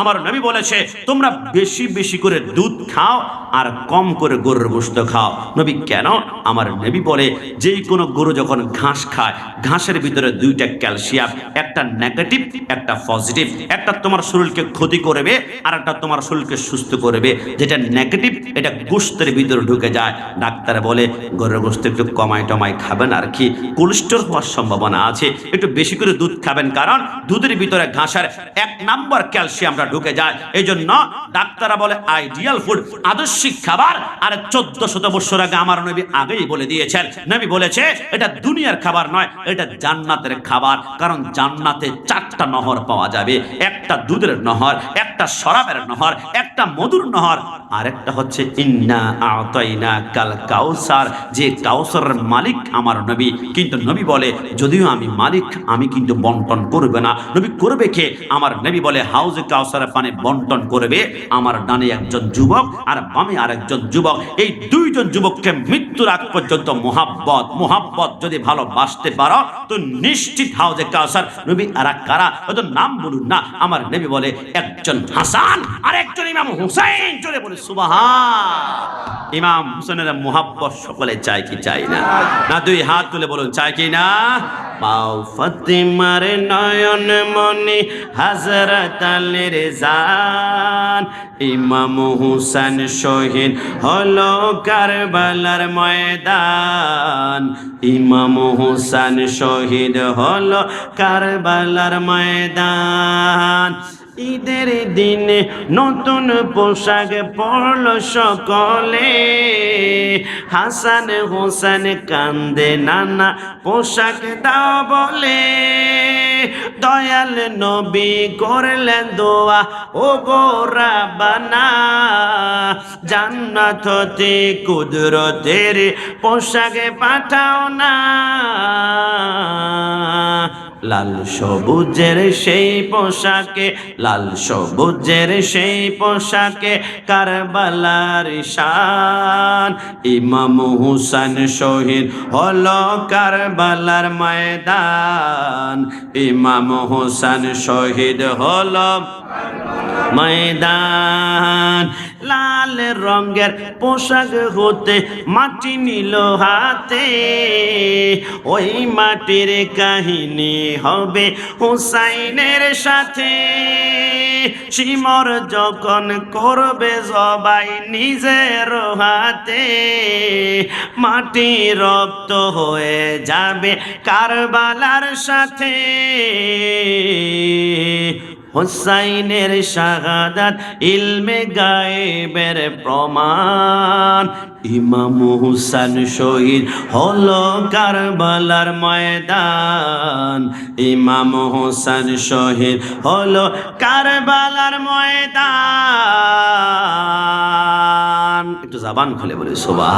আমার নবী বলেছে, তোমরা বেশি বেশি করে দুধ খাও আর কম করে গরুর গোস্ত খাও। নবী, কেন? আমার নবী বলে, যেই কোনো গরু যখন ঘাস খায়, ঘাসের ভিতরে দুইটা ক্যালসিয়াম, একটা নেগেটিভ, একটা পজিটিভ, একটা তোমার শরীরকে ক্ষতি করবে আর একটা তোমার শরীরকে সুস্থ করবে। যেটা নেগেটিভ, এটা গোস্তের ভিতরে ঢুকে যায়। ডাক্তার বলে, গরুর গোস্ত একটু কমাই টমাই খাবেন আর কি? কোলেস্ট্রল হওয়ার সম্ভাবনা আছে। একটু বেশি করে দুধ খাবেন, কারণ দুধের ভিতরে ঘাসের এক নাম্বার ক্যালসিয়ামটা ঢুকে যায় এই জন্য ডাক্তাররা বলে আইডিয়াল ফুড আদর্শিক খাবার। আর চোদ্দ শত বছর আগে আমার নবী আগেই বলে দিয়েছেন। নবী বলেছে, এটা দুনিয়ার খাবার নয়, এটা জান্নাতের খাবার। কারণ জান্নাতে চারটা নহর পাওয়া যাবে। একটা দুধের নহর, একটা শরাবের নহর, একটা মধুর নহর। আর একটা হচ্ছে, ইন্না আতাইনা কাল কাউসার। যে কাউসারের মালিক আমার নবী। কিন্তু নবী বলে, যদিও আমি মালিক, আমি কিন্তু বন্টন করবে না। নবী করবে কে? আমার নবী বলে, হাউজে কাউসারের পানি বন্টন করবে। আমার ডানে একজন যুবক আর বামে আরেকজন যুবক। এই দুইজন যুবককে মৃত্যুর আগ পর্যন্ত মোহাব্বত মোহাব্বত যদি ভালোবাসতে পারো, তো নিশ্চিত হাউজে কাউসার নবী আর কারা হয়তো নাম বলুন না, আমার নবী বলে একজন হাসান, আর একজন ইমাম হুসাইন। চলে বলে সুবাহান। ইমাম হুসেনের মোহাব্বত সকলে চায় কি চাই না? না, দুই হাত তুলে বলুন, চায় কি না? পাও ফতিমার নয়ন মনি হাজরত আলীর জান। ইমাম হুসেন শহীদ হলো কারবালার ময়দান। ইমাম হুসেন শহীদ হলো কারবালার ময়দান। ঈদের দিনে নতুন পোশাক পরল সকলে। হাসান হোসেন কান্দে নানা পোশাক দাও বলে। দয়াল নবী করলেন দোয়া, ও গোরা বানা জান্নাত হতে কুদরতের পোশাকে পাঠাও না। লাল সবুজের সেই পোশাকে, লাল সবুজের সেই পোশাকে কারবালার শান। ইমাম হুসান শহীদ হলো কারবালার ময়দান। ইমাম হুসান শহীদ হলো ময়দান, লাল রঙের পোশাক হতে মাটি নিল হাতে। ওই মাটির কাহিনী হবে হুসাইনের সাথে। সিমর যখন করবে সবাই নিজের হাতে, মাটি রক্ত হয়ে যাবে কারবালার সাথে। হোসাইনের শাহাদাত ইলমে গায়েবের প্রমাণ। ইমাম হুসান শহীদ হলো কারবালার ময়দান। ইমাম হুসান শহীদ হলো কারবালার ময়দান। একটু জাবান খুলে বলে সুবাহ